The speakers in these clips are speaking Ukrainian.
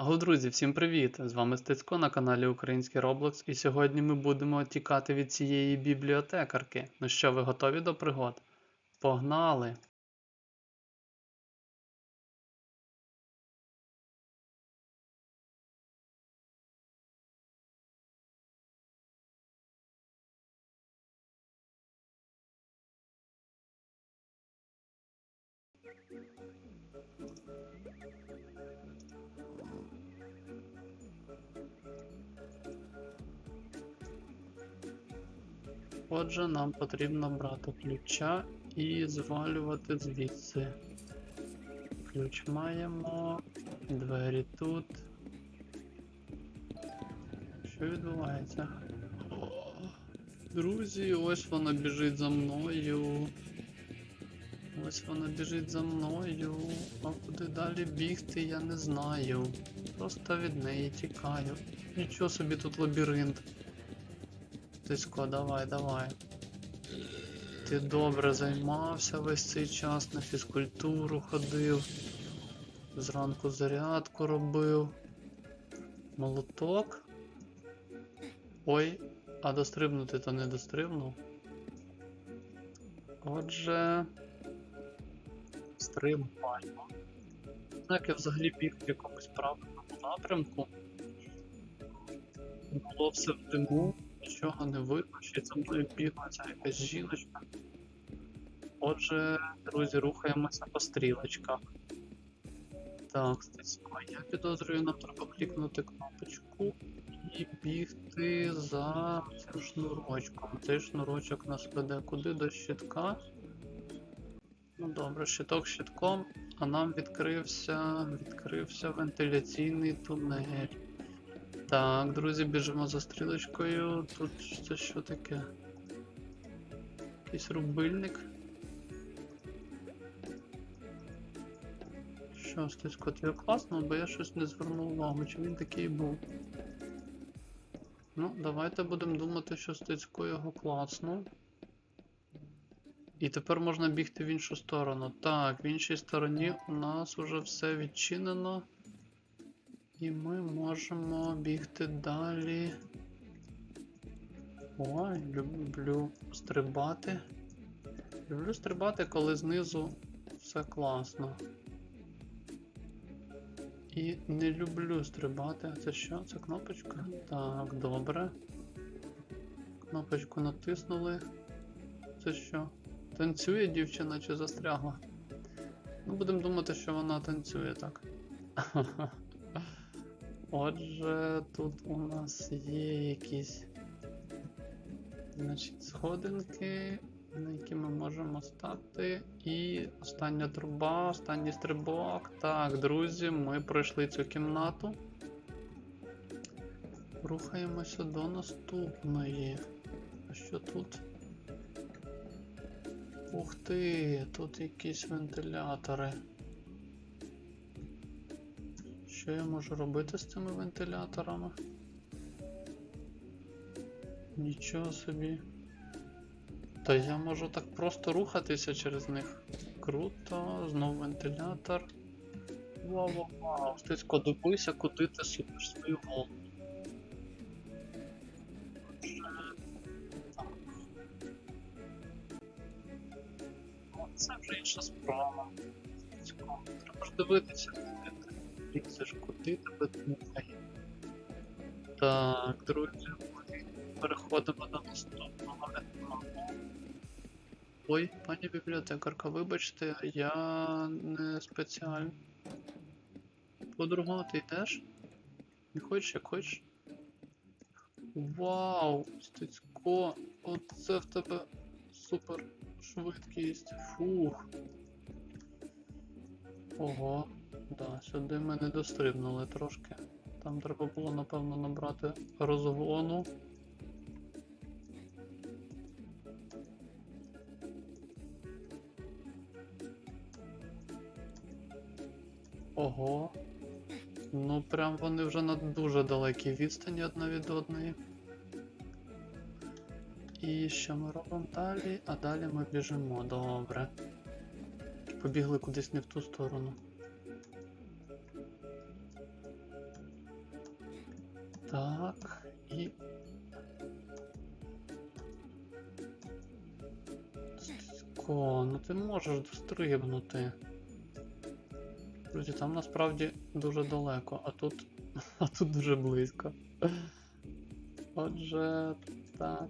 Аго, друзі, всім привіт! З вами Стецько на каналі Український Roblox, і сьогодні ми будемо тікати від цієї бібліотекарки. Ну що, ви готові до пригод? Погнали! Отже, нам потрібно брати ключа і звалювати звідси. Ключ маємо, двері тут. Що відбувається? О, Друзі, ось вона біжить за мною. Ось вона біжить за мною. А куди далі бігти, я не знаю. Просто від неї тікаю. Нічого собі тут лабіринт. Тисько, давай, давай. Ти добре займався весь цей час, на фізкультуру ходив. Зранку зарядку робив. Молоток. Ой, а дострибнути то не дострибнув. Отже. Стрибаємо. Як я взагалі біг в якомусь правильному напрямку. Було все в диму, нічого не видно, ще за мною ця якась жіночка. Отже, друзі, рухаємося по стрілочках. Так, стецько, я підозрюю, нам треба клікнути кнопочку і бігти за цим шнурочком. Цей шнурочок нас веде куди до щитка. Ну добре, щиток щитком, а нам відкрився, відкрився вентиляційний тунель. Так, друзі, біжимо за стрілочкою. Тут це що таке? Якийсь рубильник. Що, стецько, тебе класно, бо я щось не звернув увагу, чи він такий був. Ну, давайте будемо думати, що стецько його класнув. І тепер можна бігти в іншу сторону. Так, в іншій стороні у нас вже все відчинено. І ми можемо бігти далі. Ой, люблю стрибати. Люблю стрибати, коли знизу все класно. І не люблю стрибати. Це що? Це кнопочка? Так, добре. Кнопочку натиснули. Це що? Танцює дівчина чи застрягла? Ну, будемо думати, що вона танцює так. Отже, тут у нас є якісь значить, сходинки, на які ми можемо стати. І остання труба, останній стрибок. Так, друзі, ми пройшли цю кімнату. Рухаємося до наступної. А що тут? Ух ти, тут якісь вентилятори. Що я можу робити з цими вентиляторами? Нічого собі. Та я можу так просто рухатися через них. Круто, знов вентилятор. Вау, вау, вау. Стецько, дивися, куди ти сунеш свою голову. Ну, Це вже інша справа. Треба ж дивитися, лізеш, куди тебе дмухає. Так, друзі, ми переходимо до наступного етапу. Ой, пані бібліотекарка, вибачте, я не спеціально. По-другому ти йдеш? Не хочеш, як хочеш? Вау, Стецько, оце в тебе супер швидкість. Фух. Ого, да, сюди ми не дострибнули трошки. Там треба було, напевно, набрати розгону. Ого. Ну, прям вони вже на дуже далекій відстані одна від одної. І що ми робимо далі? А далі ми біжимо. Добре. Побігли кудись не в ту сторону. Так, і. Стецько, ну ти можеш дострибнути. Друзі, там насправді дуже далеко, а тут. А тут дуже близько. Отже, так.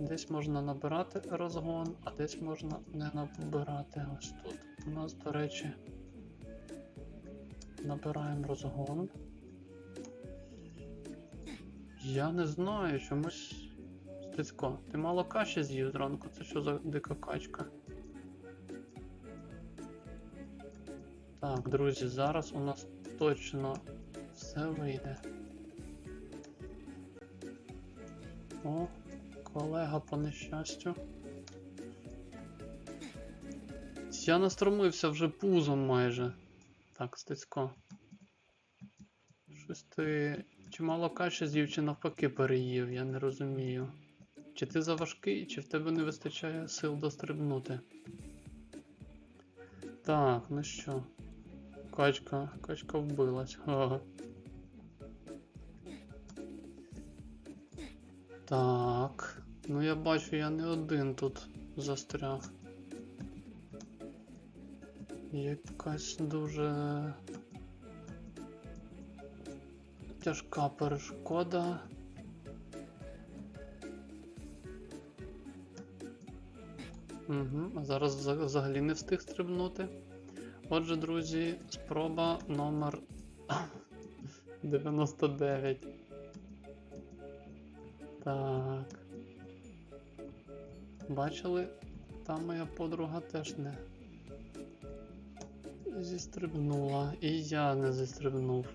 Десь можна набирати розгон, а десь можна не набирати. Ось тут. У нас, до речі, набираємо розгон. Я не знаю, чомусь. Стецько, ти мало каші з'їв зранку, це що за дика качка? Так, друзі, зараз у нас точно все вийде. О, колега по нещастю. Я настромився вже пузом майже. Так, Стецько. Щось ти чимало каші з'їв, чи навпаки переїв, я не розумію. Чи ти заважкий, чи в тебе не вистачає сил дострибнути? Так, ну що? Качка, качка вбилась. Ага. Так. Ну я бачу, я не один тут застряг. Якась дуже тяжка перешкода. Угу, а зараз взагалі не встиг стрибнути. Отже, друзі, спроба номер 99. Так. Бачили? Там моя подруга теж не зістрибнула. І я не зістрибнув.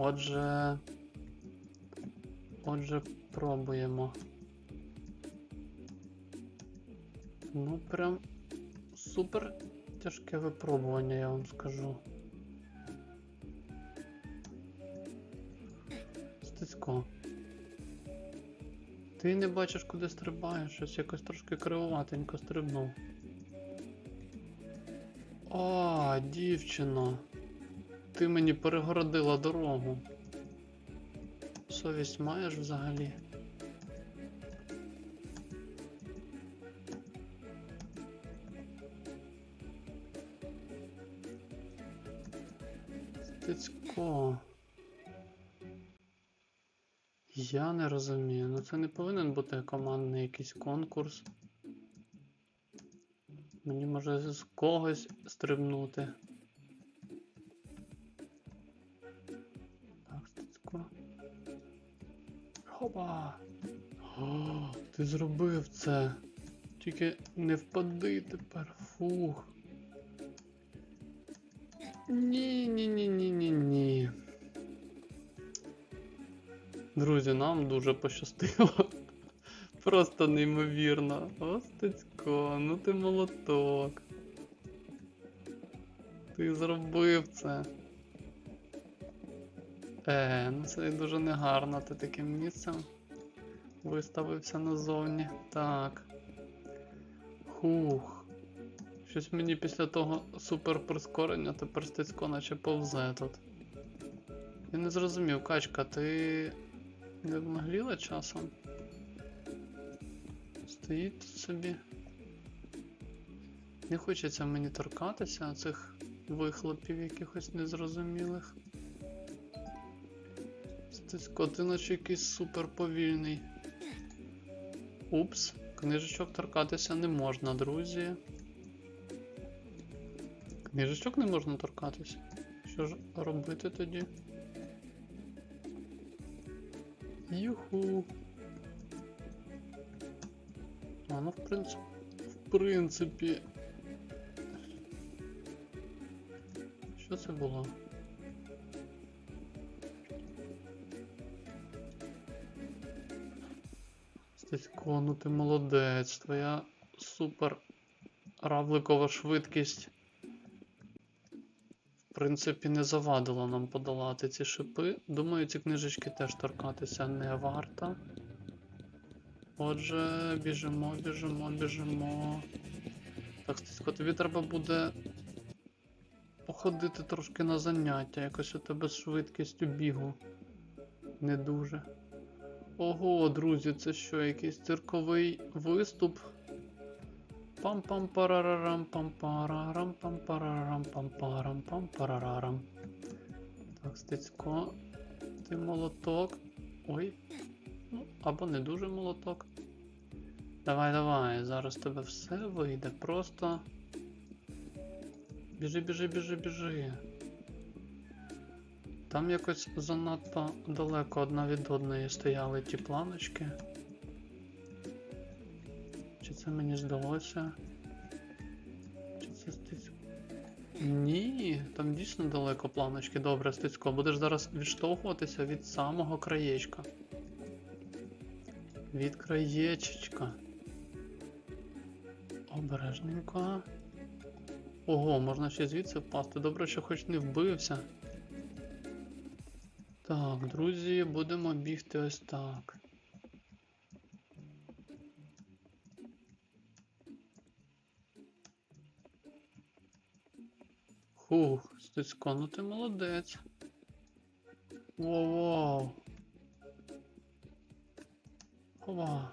Отже. Отже, пробуємо. Ну, прям супер тяжке випробування, я вам скажу. Стецько. Ти не бачиш, куди стрибаєш, щось якось трошки кривуватенько стрибнув. А, дівчино. Ти мені перегородила дорогу. Совість маєш взагалі? Стецько. Я не розумію. Ну це не повинен бути командний якийсь конкурс. Мені може з когось стрибнути. Хопа! О, ти зробив це. Тільки не впади тепер. Фух. Ні, ні, ні, ні, ні, ні. Друзі, нам дуже пощастило. Просто неймовірно. Остецько, ну ти молоток. Ти зробив це. Е, ну це дуже негарно, ти таким місцем виставився назовні. Так. Хух. Щось мені після того супер прискорення тепер стецько наче повзе тут. Я не зрозумів, качка, ти не внагліла часом? Стоїть тут собі. Не хочеться мені торкатися цих вихлопів якихось незрозумілих. Ти наче якийсь супер повільний. Упс, книжечок торкатися не можна, друзі. Книжечок не можна торкатися. Що ж робити тоді? Юху. А ну в принципі. В принципі. Що це було? Стецько, ну ти молодець, твоя супер равликова швидкість. В принципі, не завадила нам подолати ці шипи. Думаю, ці книжечки теж торкатися не варто. Отже, біжимо, біжимо, біжимо. Так, Стецько, тобі треба буде походити трошки на заняття, якось у тебе з швидкістю бігу. Не дуже. Ого, друзі, це що, якийсь цирковий виступ? пам пам парарарам пам парарам пам парарам пам парам пам парарарам Так, Стецько, ти молоток. Ой. Ну, або не дуже молоток. Давай, давай, зараз тебе все вийде. Просто. Біжи, біжи, біжи, біжи. Там якось занадто далеко одна від одної стояли ті планочки. Чи це мені здалося? Чи це стиць... Ні, там дійсно далеко планочки. Добре, Стецько, будеш зараз відштовхуватися від самого краєчка. Від краєчечка. Обережненько. Ого, можна ще звідси впасти. Добре, що хоч не вбився. Так, друзі, будемо бігти ось так. Хух, Стецько, ну ти молодець. Воу-воу. Хова.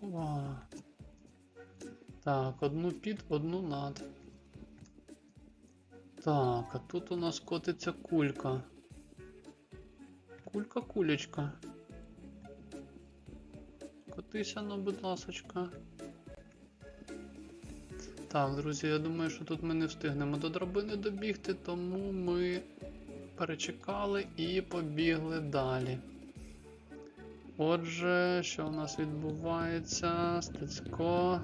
Хова. Так, одну під, одну над. Так, а тут у нас котиться кулька. Кулька кулечка. Котися, ну, будь ласочка. Так, друзі, я думаю, що тут ми не встигнемо до драбини добігти, тому ми перечекали і побігли далі. Отже, що у нас відбувається? Стецько.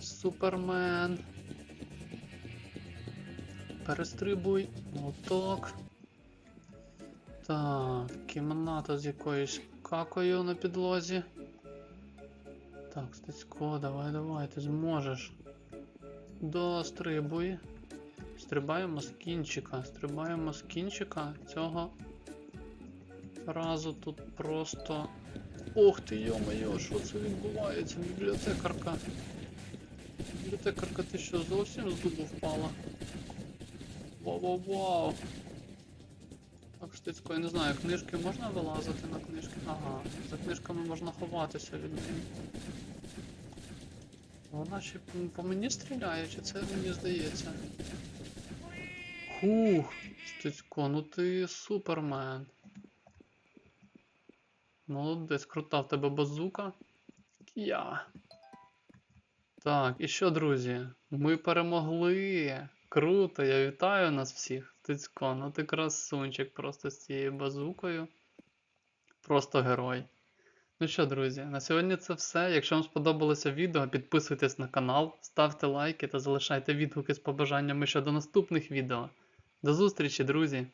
Супермен. Перестрибуй, молоток. Так, кімната з якоюсь какою на підлозі. Так, Стецько, давай, давай, ти зможеш. Дострибуй. Стрибаємо з кінчика. Стрибаємо з кінчика. Цього разу тут просто. Ох ти, йо-моє, що це відбувається? Бібліотекарка. Бібліотекарка, ти що, зовсім з дубу впала? Вау-вау-вау. Так, Штицько, я не знаю, книжки можна вилазити на книжки? Ага, за книжками можна ховатися від неї. Вона ще по мені стріляє, чи це мені здається? Хух, Штицько, ну ти супермен. Молодець, крута в тебе базука. Я. Так, і що, друзі? Ми перемогли. Круто, я вітаю нас всіх. Тицько, ну ти красунчик просто з цією базукою. Просто герой. Ну що, друзі, на сьогодні це все. Якщо вам сподобалося відео, підписуйтесь на канал, ставте лайки та залишайте відгуки з побажаннями щодо наступних відео. До зустрічі, друзі!